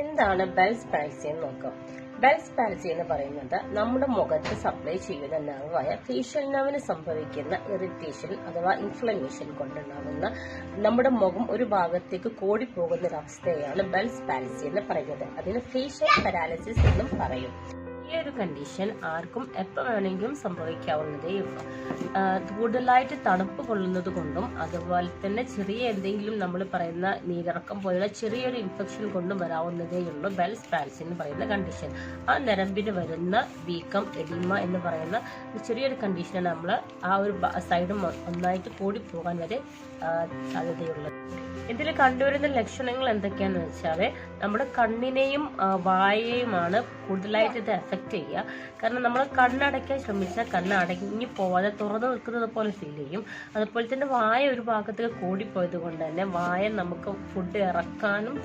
എന്താണ് ബെൽസ് പാൽസി എന്ന് നോക്കാം. ബെൽസ് പാൽസി എന്ന് പറയുന്നത് നമ്മുടെ മുഖത്ത് സപ്ലൈ ചെയ്യുന്ന നെർവായ ഫേഷ്യൽ നെർവിന് സംഭവിക്കുന്ന ഇറിറ്റേഷൻ അഥവാ ഇൻഫ്ലമേഷൻ കൊണ്ടുണ്ടാകുന്ന നമ്മുടെ മുഖം ഒരു ഭാഗത്തേക്ക് കോടിപ്പോകുന്ന ഒരു അവസ്ഥയാണ് ബെൽസ് പാൽസി എന്ന് പറയുന്നത്. അതിന് ഫേഷ്യൽ പാരാലിസിസ് എന്നും പറയും. ഈ ഒരു കണ്ടീഷൻ ആർക്കും എപ്പോൾ വേണമെങ്കിലും സംഭവിക്കാവുന്നതേ ഉള്ളൂ. കൂടുതലായിട്ട് തണുപ്പ് കൊള്ളുന്നത് കൊണ്ടും അതുപോലെ തന്നെ ചെറിയ എന്തെങ്കിലും നമ്മൾ പറയുന്ന നീരിറക്കം പോലുള്ള ചെറിയൊരു ഇൻഫെക്ഷൻ കൊണ്ടും വരാവുന്നതേ ഉള്ളൂ. ബെൽസ് പാൽസി എന്ന് പറയുന്ന കണ്ടീഷൻ ആ നരമ്പിന് വരുന്ന വീക്കം എഡിമ എന്ന് പറയുന്ന ചെറിയൊരു കണ്ടീഷനാണ് നമ്മൾ ആ ഒരു സൈഡും ഒന്നായിട്ട് കൂടി പോകാൻ വരെ സാധ്യതയുള്ളത് ഇതിൽ കണ്ടുവരുന്ന ലക്ഷണങ്ങൾ എന്തൊക്കെയാണെന്ന് വെച്ചാൽ നമ്മുടെ കണ്ണിനെയും വായയുമാണ് കൂടുതലായിട്ട് ഇത് എഫക്റ്റ് ചെയ്യുക. കാരണം നമ്മൾ കണ്ണടയ്ക്കാൻ ശ്രമിച്ചാൽ കണ്ണ് അടങ്ങി പോവാതെ തുറന്നു നിൽക്കുന്നത് പോലെ ഫീൽ ചെയ്യും. അതുപോലെ തന്നെ വായ ഒരു ഭാഗത്തേക്ക് കൂടിപ്പോയത് കൊണ്ട് തന്നെ വായ നമുക്ക് ഫുഡ് ഇറക്കാനും